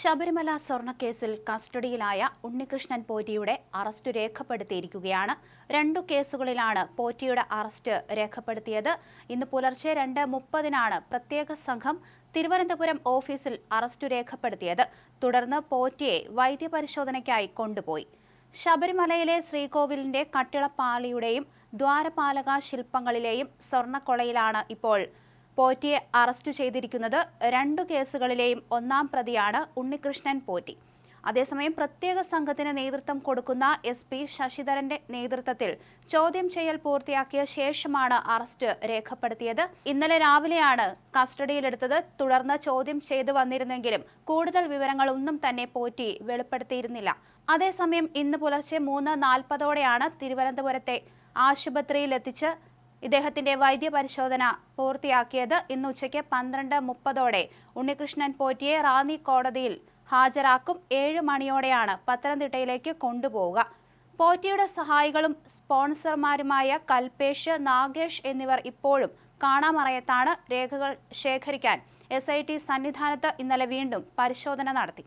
ശബരിമല സ്വർണക്കേസിൽ കസ്റ്റഡിയിലായ ഉണ്ണികൃഷ്ണൻ പോറ്റിയുടെ അറസ്റ്റ് രേഖപ്പെടുത്തിയിരിക്കുകയാണ്. രണ്ടു കേസുകളിലാണ് പോറ്റിയുടെ അറസ്റ്റ് രേഖപ്പെടുത്തിയത്. ഇന്ന് പുലർച്ചെ രണ്ട് മുപ്പതിനാണ് പ്രത്യേക സംഘം തിരുവനന്തപുരം ഓഫീസിൽ അറസ്റ്റ് രേഖപ്പെടുത്തിയത്. തുടർന്ന് പോറ്റിയെ വൈദ്യപരിശോധനയ്ക്കായി കൊണ്ടുപോയി. ശബരിമലയിലെ ശ്രീകോവിലിന്റെ കട്ടിളപ്പാളിയുടെയും ദ്വാരപാലക ശില്പങ്ങളിലെയും സ്വർണക്കൊളയിലാണ് ഇപ്പോൾ പോറ്റിയെ അറസ്റ്റ് ചെയ്തിരിക്കുന്നത് രണ്ടു കേസുകളിലെയും ഒന്നാം പ്രതിയാണ് ഉണ്ണികൃഷ്ണൻ പോറ്റി. അതേസമയം പ്രത്യേക സംഘത്തിന് നേതൃത്വം കൊടുക്കുന്ന എസ് പി ശശിധരന്റെ നേതൃത്വത്തിൽ ചോദ്യം ചെയ്യൽ പൂർത്തിയാക്കിയ ശേഷമാണ് അറസ്റ്റ് രേഖപ്പെടുത്തിയത്. ഇന്നലെ രാവിലെയാണ് കസ്റ്റഡിയിലെടുത്തത്. തുടർന്ന് ചോദ്യം ചെയ്തു വന്നിരുന്നെങ്കിലും കൂടുതൽ വിവരങ്ങളൊന്നും തന്നെ പോറ്റി വെളിപ്പെടുത്തിയിരുന്നില്ല. അതേസമയം ഇന്ന് പുലർച്ചെ മൂന്ന് നാൽപ്പതോടെയാണ് തിരുവനന്തപുരത്തെ ആശുപത്രിയിലെത്തിച്ച് ഇദ്ദേഹത്തിന്റെ വൈദ്യപരിശോധന പൂർത്തിയാക്കിയത് ഇന്ന് ഉച്ചയ്ക്ക് പന്ത്രണ്ട് മുപ്പതോടെ. ഉണ്ണികൃഷ്ണൻ പോറ്റിയെ റാന്നി കോടതിയിൽ ഹാജരാക്കും. ഏഴ് മണിയോടെയാണ് പത്തനംതിട്ടയിലേക്ക് കൊണ്ടുപോവുക. പോറ്റിയുടെ സഹായികളും സ്പോൺസർമാരുമായ കൽപേഷ് നാഗേഷ് എന്നിവർ ഇപ്പോഴും കാണാമറയത്താണ് രേഖകൾ ശേഖരിക്കാൻ. എസ് ഐ ടി സന്നിധാനത്ത് ഇന്നലെ വീണ്ടും പരിശോധന നടത്തി.